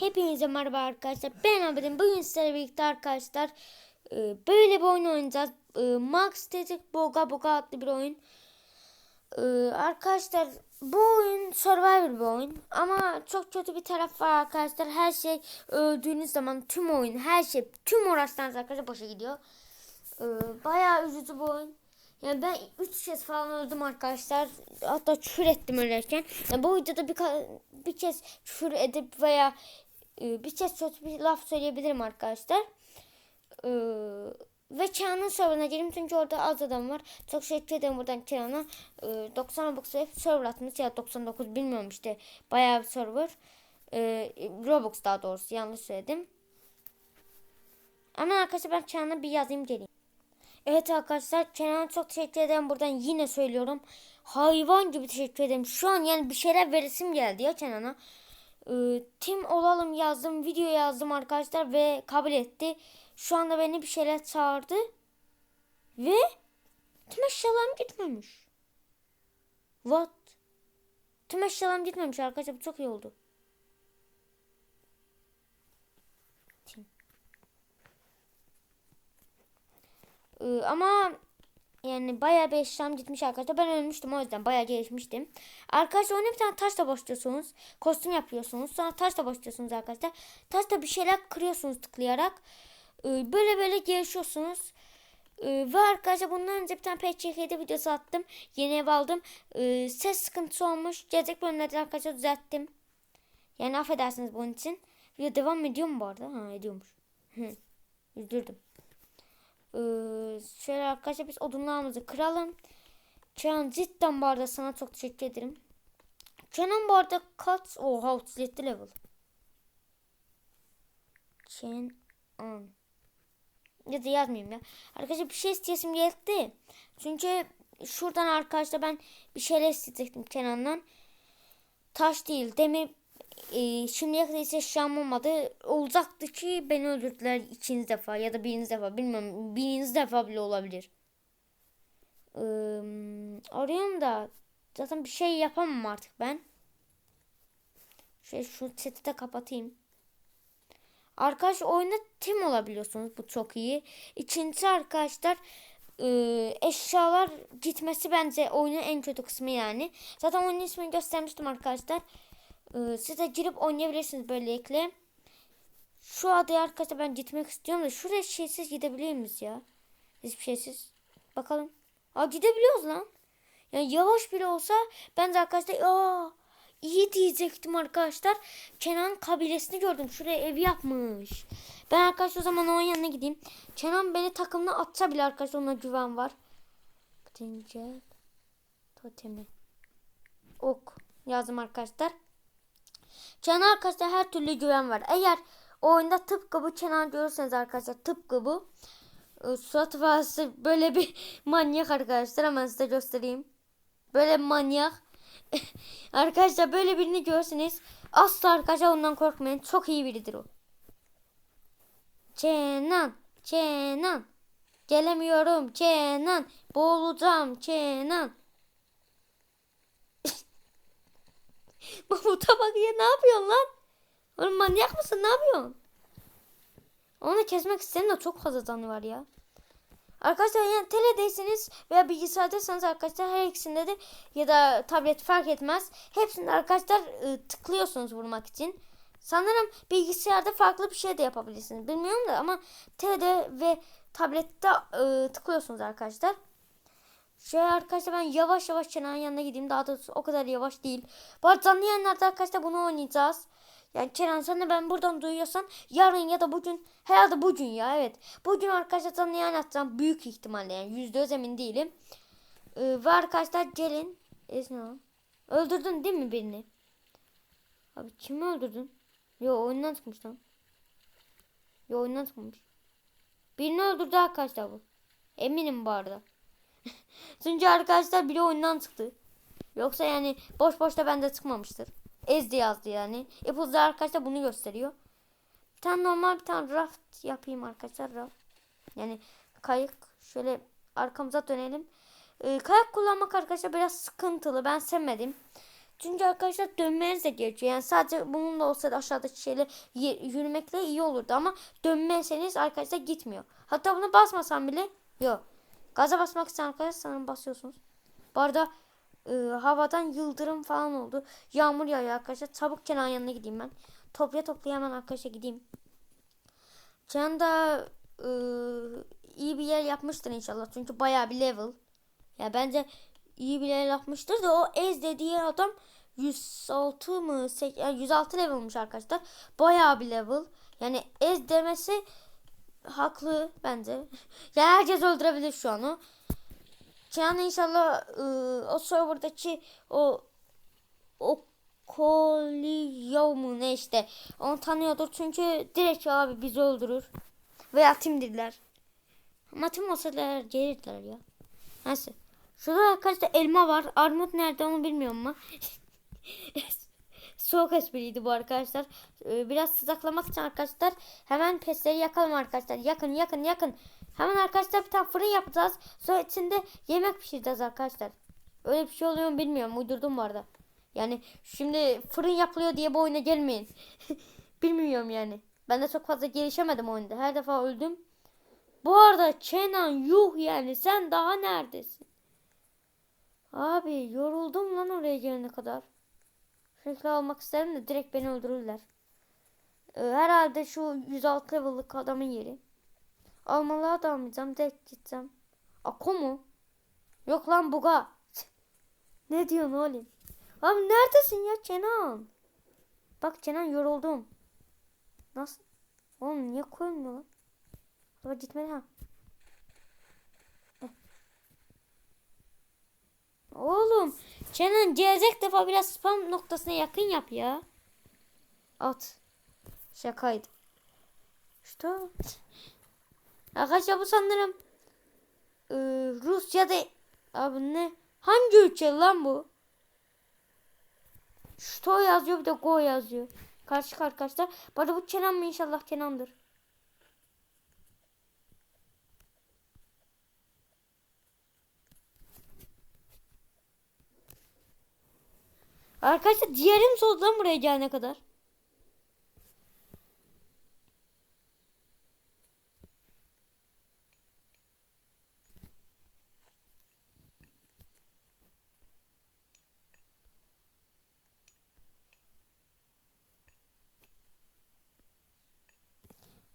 Hepinize merhaba arkadaşlar. Ben Abidin. Bugün sizlerle birlikte arkadaşlar e, böyle bir oyun oynayacağız. E, Max Tetik Boga Boga adlı bir oyun. E, Arkadaşlar bu oyun survivor bir oyun. Ama çok kötü bir taraf var arkadaşlar. Her şey öldüğünüz zaman tüm oyun, her şey, tüm uğraşlarınız arkadaşlar boşa gidiyor. Bayağı üzücü bu oyun. Yani ben 3 kez falan öldüm arkadaşlar. Hatta küfür ettim ölerken. Yani bu videoda bir, bir kez küfür edip veya e, bir kez kötü bir laf söyleyebilirim arkadaşlar. Ee, ve Çağan'ın serverına gireyim çünkü orada az adam var. Çok teşekkür ederim buradan Çağan'a. Ee, 90 Robux'a server atmış ya 99 bilmiyorum işte. Bayağı bir server. Ee, Robux daha doğrusu yanlış söyledim. Ama arkadaşlar ben Çağan'a bir yazayım geleyim. Evet arkadaşlar Kenan'a çok teşekkür ederim. Buradan yine söylüyorum. Hayvan gibi teşekkür ederim. Şu an yani bir şeyler veresim geldi ya Kenan'a. Ee, tim olalım yazdım. Video yazdım arkadaşlar ve kabul etti. Şu anda beni bir şeyler çağırdı. Ve tüm eşyalarım gitmemiş. What? Tüm eşyalarım gitmemiş arkadaşlar. Bu çok iyi oldu. Tim. Ee, ama yani bayağı bir eşyam gitmiş arkadaşlar. Ben ölmüştüm o yüzden bayağı gelişmiştim. Arkadaşlar oyuna bir tane taşla başlıyorsunuz. Kostüm yapıyorsunuz. Sonra taşla başlıyorsunuz arkadaşlar. Taşla bir şeyler kırıyorsunuz tıklayarak. Ee, böyle böyle gelişiyorsunuz. Ee, ve arkadaşlar bundan önce bir tane PCK'de videosu attım. Yeni ev aldım. Ee, ses sıkıntısı olmuş. Gelecek bölümlerde arkadaşlar düzelttim. Yani affedersiniz bunun için. Video devam ediyor mu bu arada? Ha ediyormuş. Üzüldüm. Ee, şöyle arkadaşlar biz odunlarımızı kıralım. Kenan cidden bu arada sana çok teşekkür ederim. Kenan bu arada kaç? Oha 37 level. Kenan. Ya da yazmayayım ya. Arkadaşlar bir şey isteyesim geldi. Çünkü şuradan arkadaşlar ben bir şeyler isteyecektim Kenan'dan. Taş değil demir e, şimdiye kadar hiç eşyam olmadı. Olacaktı ki beni öldürdüler ikinci defa ya da birinci defa bilmiyorum. Birinci defa bile olabilir. Ee, arıyorum da zaten bir şey yapamam artık ben. Şöyle şu seti de kapatayım. Arkadaş oyunda tim olabiliyorsunuz. Bu çok iyi. İkincisi arkadaşlar e, eşyalar gitmesi bence oyunun en kötü kısmı yani. Zaten oyunun ismini göstermiştim arkadaşlar. Ee, siz de girip oynayabilirsiniz böylelikle. Şu adaya arkadaşlar ben gitmek istiyorum da şuraya şeysiz gidebilir miyiz ya? Hiçbir şeysiz. Bakalım. Aa gidebiliyoruz lan. Yani yavaş bile olsa ben de arkadaşlar aa iyi diyecektim arkadaşlar. Kenan kabilesini gördüm. Şuraya ev yapmış. Ben arkadaşlar o zaman onun yanına gideyim. Kenan beni takımına atsa bile arkadaşlar ona güven var. Zincir totemi. Ok yazdım arkadaşlar. Kenan arkadaşlar her türlü güven var. Eğer o oyunda tıpkı bu Kenan görürseniz arkadaşlar tıpkı bu. E, surat böyle bir manyak arkadaşlar hemen size göstereyim. Böyle manyak. arkadaşlar böyle birini görseniz asla arkadaşlar ondan korkmayın. Çok iyi biridir o. Kenan, Kenan. Gelemiyorum Kenan. Boğulacağım Kenan. Mahmut'a bak ya ne yapıyorsun lan? Oğlum manyak mısın ne yapıyorsun? Onu kesmek isteyen de çok fazla canı var ya. Arkadaşlar yani teledeyseniz veya bilgisayardaysanız arkadaşlar her ikisinde de ya da tablet fark etmez. Hepsinde arkadaşlar ı, tıklıyorsunuz vurmak için. Sanırım bilgisayarda farklı bir şey de yapabilirsiniz. Bilmiyorum da ama TD ve tablette ı, tıklıyorsunuz arkadaşlar. Şey arkadaşlar ben yavaş yavaş Kenan'ın yanına gideyim. Daha doğrusu o kadar yavaş değil. Bu arada canlı arkadaşlar bunu oynayacağız. Yani Kenan sen de ben buradan duyuyorsan yarın ya da bugün herhalde bugün ya evet. Bugün arkadaşlar canlı yayın atacağım. Büyük ihtimalle yani yüzde yüz emin değilim. Ee, ve arkadaşlar gelin. Esna. Öldürdün değil mi birini? Abi kimi öldürdün? Yo oyundan çıkmış lan. Yo oyundan çıkmış. Birini öldürdü arkadaşlar bu. Eminim bu arada. Çünkü arkadaşlar biri oyundan çıktı. Yoksa yani boş boş da bende çıkmamıştır. Ezdi yazdı yani. Apple'da arkadaşlar bunu gösteriyor. Bir tane normal bir tane raft yapayım arkadaşlar. Raft. Yani kayık. Şöyle arkamıza dönelim. Ee, kayak kullanmak arkadaşlar biraz sıkıntılı. Ben sevmedim. Çünkü arkadaşlar dönmeniz de gerekiyor. Yani sadece bunun da olsa da aşağıdaki şeyle yürümekle iyi olurdu ama dönmezseniz arkadaşlar gitmiyor. Hatta bunu basmasam bile yok. Gaza basmak için arkadaşlar basıyorsunuz. Bu arada e, havadan yıldırım falan oldu. Yağmur yağıyor arkadaşlar. Çabuk Kenan yanına gideyim ben. Toplaya toplaya hemen arkadaşa gideyim. Kenan da e, iyi bir yer yapmıştır inşallah. Çünkü bayağı bir level. Ya bence iyi bir yer yapmıştır da o Ez dediği adam 106 mı? Sek- yani 106 levelmiş arkadaşlar. Bayağı bir level. Yani Ez demesi haklı bence. ya herkes öldürebilir şu an o. Kenan inşallah ıı, o serverdaki o o Kolio mu ne işte onu tanıyordur çünkü direkt abi bizi öldürür veya timdirler. Ama tim olsalar gelirler ya. Neyse. Şurada arkadaşlar elma var. Armut nerede onu bilmiyorum ama. Soğuk espriydi bu arkadaşlar. Ee, Biraz sıcaklamak için arkadaşlar hemen pesleri yakalım arkadaşlar. Yakın yakın yakın. Hemen arkadaşlar bir tane fırın yapacağız. Sonra içinde yemek pişireceğiz arkadaşlar. Öyle bir şey oluyor mu bilmiyorum. Uydurdum bu arada. Yani şimdi fırın yapılıyor diye bu oyuna gelmeyin. bilmiyorum yani. Ben de çok fazla gelişemedim oyunda. Her defa öldüm. Bu arada Kenan yuh yani sen daha neredesin? Abi yoruldum lan oraya gelene kadar. Sürekli almak isterim de direkt beni öldürürler. Ee, herhalde şu 106 level'lık adamın yeri. Almalığa da almayacağım. Direkt gideceğim. Ako mu? Yok lan buga. ne diyorsun oğlum? Abi neredesin ya Kenan? Bak Kenan yoruldum. Nasıl? Oğlum niye koymuyor lan? Ama gitmedi ha. Oğlum Kenan gelecek defa biraz spam noktasına yakın yap ya. At. Şakaydı. İşte. Arkadaşlar bu sanırım e, Rusya'da abi ne? Hangi ülke lan bu? Što yazıyor bir de Go yazıyor. Karşı arkadaşlar. Bu arada bu Kenan mı inşallah Kenan'dır. Arkadaşlar diğerim soğudu buraya gelene kadar.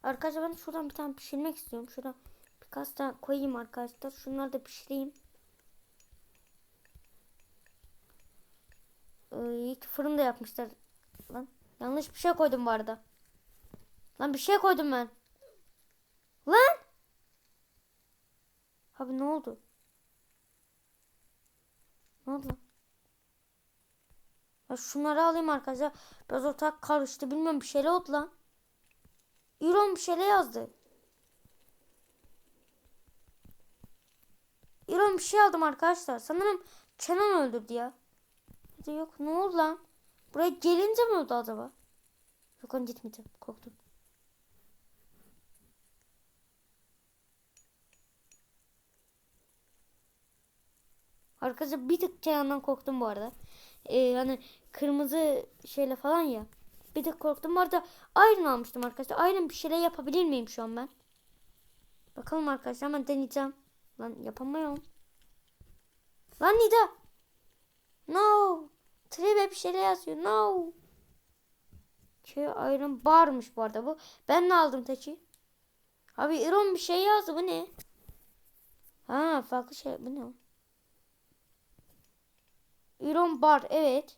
Arkadaşlar ben şuradan bir tane pişirmek istiyorum. Şuradan birkaç tane koyayım arkadaşlar. Şunları da pişireyim. Ee, iyi ki fırında yapmışlar. Lan yanlış bir şey koydum bu arada. Lan bir şey koydum ben. Lan! Abi ne oldu? Ne oldu lan? Ya şunları alayım arkadaşlar. Biraz ortak karıştı. Bilmiyorum bir şeyler oldu lan. İron bir şeyler yazdı. İron bir şey aldım arkadaşlar. Sanırım Kenan öldürdü ya. Da yok ne oldu lan? Buraya gelince mi oldu acaba? Yok onu gitmeyeceğim. Korktum. Arkadaşlar bir tık Kenan'dan korktum bu arada. Ee, hani kırmızı şeyle falan ya. Bir tık korktum. Bu arada Iron almıştım arkadaşlar. Iron bir şeyler yapabilir miyim şu an ben? Bakalım arkadaşlar hemen deneyeceğim. Lan yapamıyorum. Lan Nida. No. Tribe bir şeyler yazıyor. No. Ki Iron barmış bu arada bu. Ben ne aldım teki? Abi Iron bir şey yazdı. Bu ne? Ha farklı şey. Bu ne? Iron bar. Evet.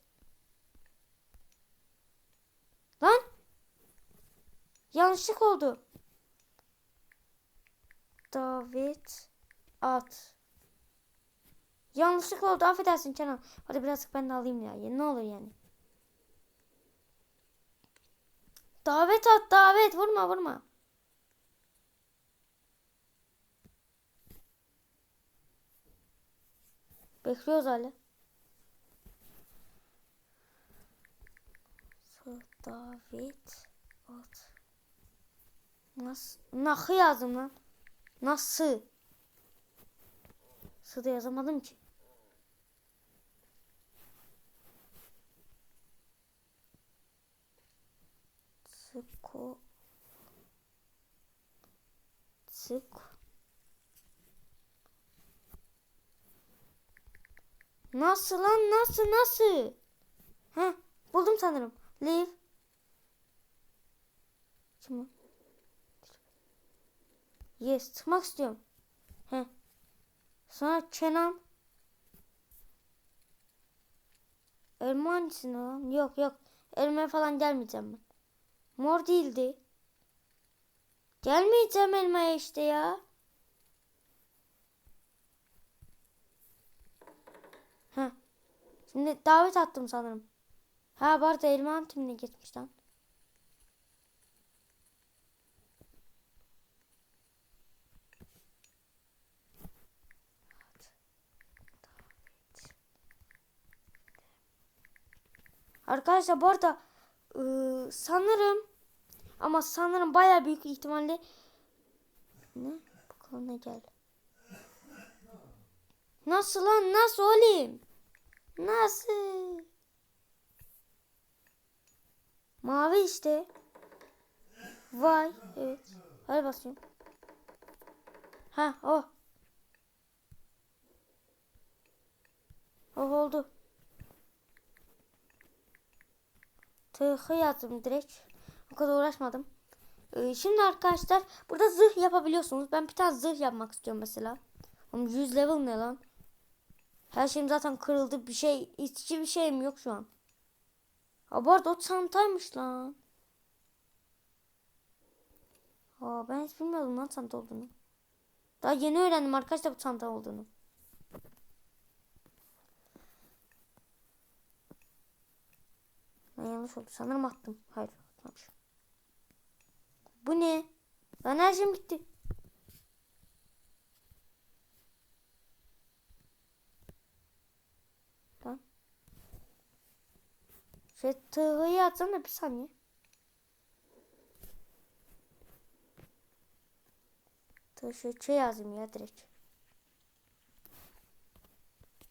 Lan. Yanlışlık oldu. Davet at. Yanlışlık oldu. Affedersin Kenan. Hadi birazcık ben de alayım ya. Ne olur yani. Davet at davet. Vurma vurma. Bekliyoruz hala. Davet at. Nasıl? Nakı yazdım lan. Nasıl? Sıda yazamadım ki. Sıko. Sık. Nasıl lan nasıl nasıl? Heh buldum sanırım. Leave. Şimdi. Yes çıkmak istiyorum. Heh. Sonra Kenan. Elma hangisinde lan? Yok yok. Elmaya falan gelmeyeceğim ben. Mor değildi. Gelmeyeceğim elmaya işte ya. Heh. Şimdi davet attım sanırım. Ha bu arada elma antimine gitmiş lan. Arkadaşlar bu arada ıı, sanırım ama sanırım baya büyük ihtimalle ne? Bakalım ne geldi. Nasıl lan nasıl olayım? Nasıl? Mavi işte. Vay evet. Hadi basıyorum. Ha o. Oh oldu. Tıhı yazdım direkt. O kadar uğraşmadım. Ee, şimdi arkadaşlar burada zırh yapabiliyorsunuz. Ben bir tane zırh yapmak istiyorum mesela. Ama 100 level ne lan? Her şeyim zaten kırıldı. Bir şey, hiçbir şeyim yok şu an. Ha bu arada o çantaymış lan. Aa, ben hiç bilmiyordum lan çanta olduğunu. Daha yeni öğrendim arkadaşlar bu çanta olduğunu. Yanlış oldu. Sanırım attım. Hayır atmamışım. Bu ne? Şeyim gitti. Lan. Şey tığıyı atsana bir saniye. Tığ şu şey yazayım ya direkt.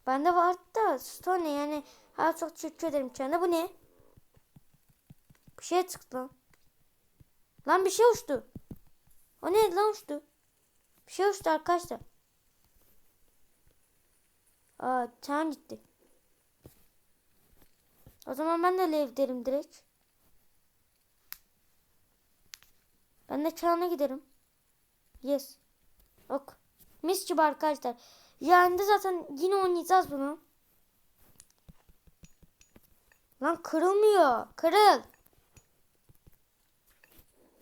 Bende vardı da stone yani. Ha çok teşekkür ederim kendine. Bu ne? Bir şey çıktı lan. Lan bir şey uçtu. O ne lan uçtu? Bir şey uçtu arkadaşlar. Aa çan gitti. O zaman ben de lev derim direkt. Ben de çağına giderim. Yes. Ok. Mis gibi arkadaşlar. Yani de zaten yine oynayacağız bunu. Lan kırılmıyor. Kırıl.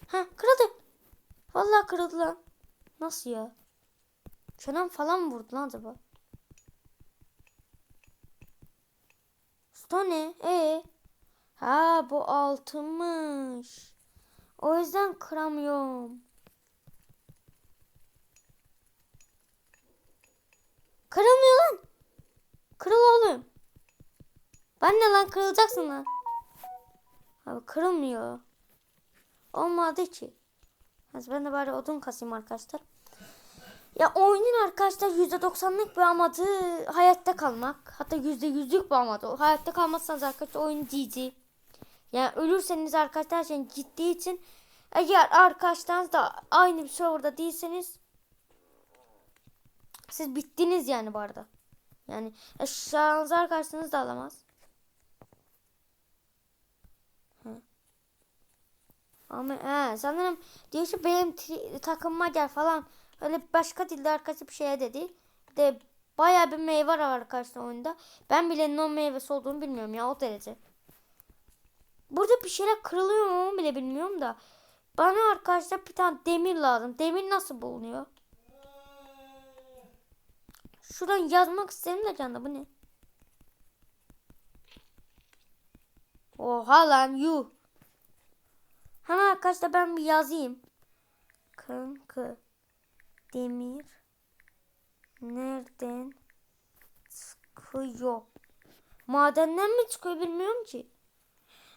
Ha kırıldı. Vallahi kırıldı lan. Nasıl ya? Çenem falan mı vurdu lan acaba? Usta ne? Ee? Ha bu altınmış. O yüzden kıramıyorum. Kırılmıyor lan. Kırıl oğlum. Ben ne lan kırılacaksın lan. Abi kırılmıyor. Olmadı ki. Ben de bari odun kasayım arkadaşlar. Ya oyunun arkadaşlar %90'lık bir amadı hayatta kalmak. Hatta %100'lük bir amadı. Hayatta kalmazsanız arkadaşlar oyun GG. Yani ölürseniz arkadaşlar her şey ciddi için eğer arkadaşlarınız da aynı bir serverda değilseniz siz bittiniz yani bu arada. Yani eşyanızı arkadaşlarınız da alamaz. Ama he, sanırım diyor ki benim takımıma gel falan. Öyle başka dilde arkası bir şeye dedi. De baya bir meyve var arkadaşlar oyunda. Ben bile non meyvesi olduğunu bilmiyorum ya o derece. Burada bir şeyler kırılıyor mu bile bilmiyorum da. Bana arkadaşlar bir tane demir lazım. Demir nasıl bulunuyor? Şuradan yazmak istedim de canım bu ne? Oha lan yuh. Hemen arkadaşlar ben bir yazayım. Kanka demir nereden çıkıyor? Madenden mi çıkıyor bilmiyorum ki.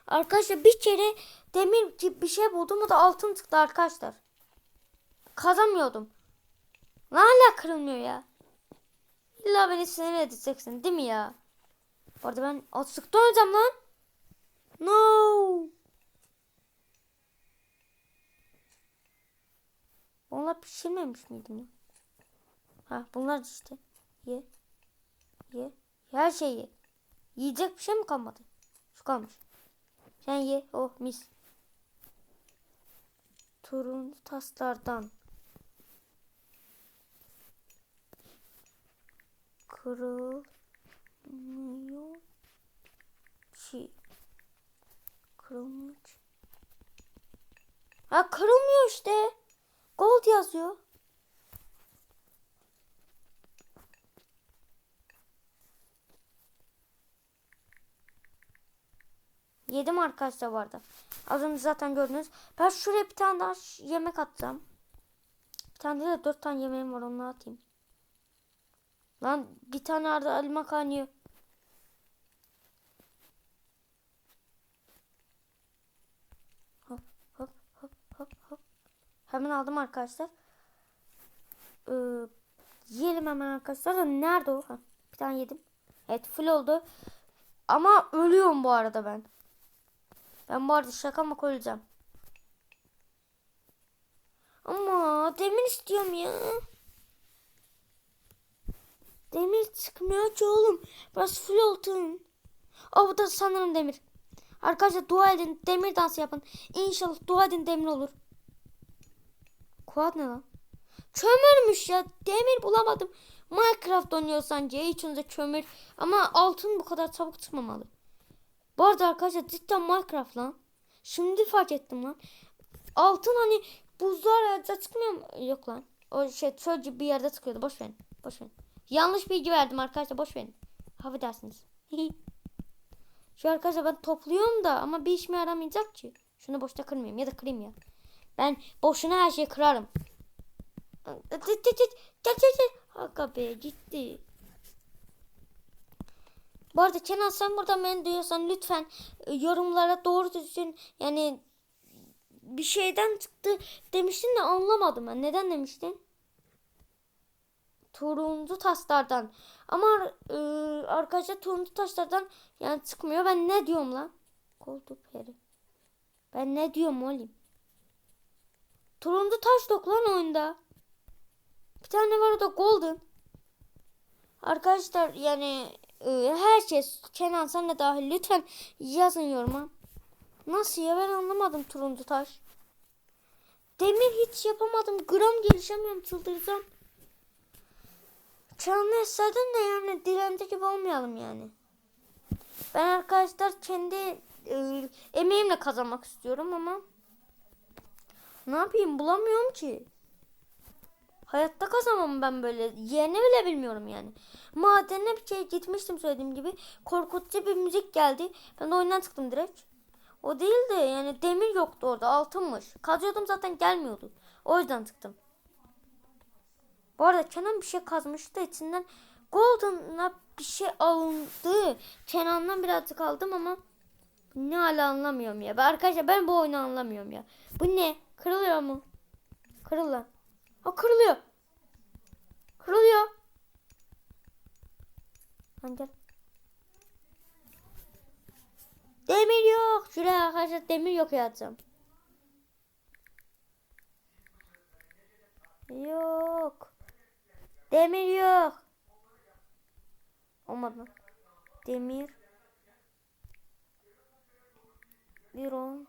Arkadaşlar bir kere demir gibi bir şey buldum o da altın çıktı arkadaşlar. Kazamıyordum. Ne hala kırılmıyor ya. İlla beni sinir edeceksin değil mi ya? Bu arada ben açlıkta olacağım lan. No. Onlar pişirmemiş miydim ya? Ha bunlar işte. Ye. Ye. Her şeyi ye. Yiyecek bir şey mi kalmadı? Şu kalmış. Sen ye. Oh mis. Turuncu taslardan. Kırılmıyor ki. Kırılmıyor. Ha kırılmıyor işte. Gold yazıyor. Yedim arkadaşlar arada. Az önce zaten gördünüz. Ben şuraya bir tane daha yemek atacağım. Bir tane de dört tane yemeğim var onu atayım. Lan bir tane arada elma kaynıyor. Hemen aldım arkadaşlar. Ee, yiyelim hemen arkadaşlar da nerede o? Ha, bir tane yedim. Evet full oldu. Ama ölüyorum bu arada ben. Ben bu arada şaka mı koyacağım? Ama demir istiyorum ya. Demir çıkmıyor ki oğlum. Burası full altın. Aa bu da sanırım demir. Arkadaşlar dua edin. Demir dansı yapın. İnşallah dua edin demir olur. Kuat ne lan? Kömürmüş ya. Demir bulamadım. Minecraft oynuyor sanki. İçinde kömür. Ama altın bu kadar çabuk çıkmamalı. Bu arada arkadaşlar cidden Minecraft lan. Şimdi fark ettim lan. Altın hani buzlar arada çıkmıyor mu? Yok lan. O şey çöl gibi bir yerde çıkıyordu. Boş verin. Boş verin. Yanlış bilgi verdim arkadaşlar. Boş verin. Affedersiniz. Şu arkadaşlar ben topluyorum da ama bir işime yaramayacak ki. Şunu boşta kırmayayım ya da kırayım ya. Ben boşuna her şeyi kırarım. Hakka be gitti. Bu arada Kenan sen buradan beni duyuyorsan lütfen e, yorumlara doğru düzgün yani bir şeyden çıktı demiştin de anlamadım ben. Neden demiştin? Turuncu taşlardan. Ama e, arkadaşlar turuncu taşlardan yani çıkmıyor. Ben ne diyorum lan? Koltuk peri. Ben ne diyorum oğlum? Turuncu taş yok lan oyunda. Bir tane var o da golden. Arkadaşlar yani e, herkes Kenan sen de dahil lütfen yazın yoruma. Nasıl ya ben anlamadım turuncu taş. Demir hiç yapamadım. Gram gelişemiyorum çıldıracağım. Canlı istedim de yani dilenci gibi olmayalım yani. Ben arkadaşlar kendi e, emeğimle kazanmak istiyorum ama ne yapayım bulamıyorum ki. Hayatta kazanmam ben böyle. Yerini bile bilmiyorum yani. Madene bir şey gitmiştim söylediğim gibi. Korkutucu bir müzik geldi. Ben de oyundan çıktım direkt. O değil de yani demir yoktu orada altınmış. Kazıyordum zaten gelmiyordu. O yüzden çıktım. Bu arada Kenan bir şey kazmıştı içinden. Golden'a bir şey alındı. Kenan'dan birazcık aldım ama ne hala anlamıyorum ya. Arkadaşlar ben bu oyunu anlamıyorum ya. Bu ne? Kırılıyor mu? Kırıl lan. Ha kırılıyor. Kırılıyor. Lan gel. Demir yok. Şuraya arkadaşlar demir yok yazacağım. Yok. Demir yok. Olmadı. Demir. Bir on.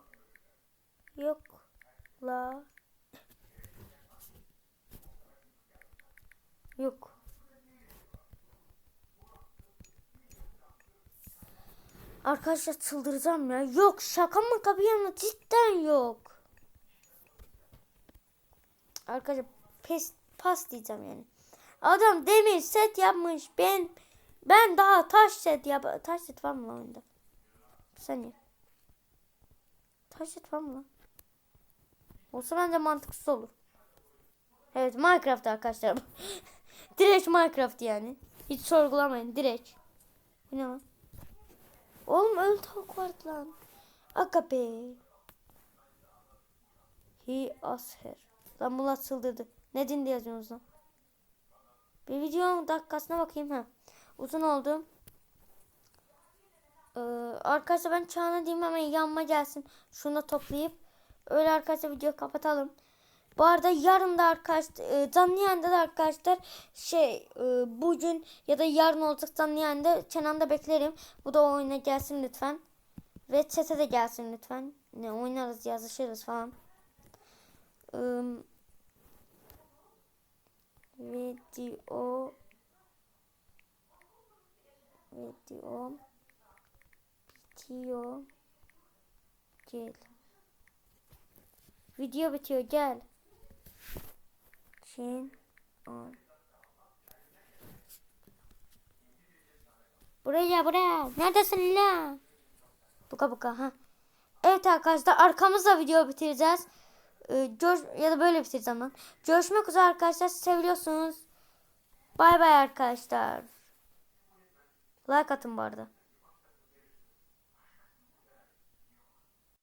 Yok. La. Yok. Arkadaşlar çıldıracağım ya. Yok şaka mı kapı yanına cidden yok. Arkadaşlar pes pas diyeceğim yani. Adam demir set yapmış. Ben ben daha taş set yap taş set var mı oyunda? Bir saniye. Taş set var mı lan? Olsa bence mantıksız olur. Evet Minecraft arkadaşlar. direkt Minecraft yani. Hiç sorgulamayın direkt. Bu ne lan? Oğlum öl tavuk vardı lan. Be. He as her. Lan bunlar çıldırdı. Ne dindi yazıyorsunuz lan? Bir videonun dakikasına bakayım ha. Uzun oldu. Ee, arkadaşlar ben Çağan'a diyeyim hemen yanma gelsin. Şunu da toplayıp öyle arkadaşlar videoyu kapatalım. Bu arada yarın da arkadaşlar e, canlı yayında da arkadaşlar şey e, bugün ya da yarın olacak canlı yayında Kenan'da beklerim. Bu da oyuna gelsin lütfen. Ve chat'e de gelsin lütfen. Ne oynarız yazışırız falan. Video video bitiyor gel video bitiyor gel. Çin on buraya buraya. Neredesin la buka buka ha. Evet arkadaşlar arkamızda video bitireceğiz. Ee, gör- ya da böyle bitireceğim ben. Görüşmek üzere arkadaşlar seviyorsunuz. Bay bay arkadaşlar. Like atın bu arada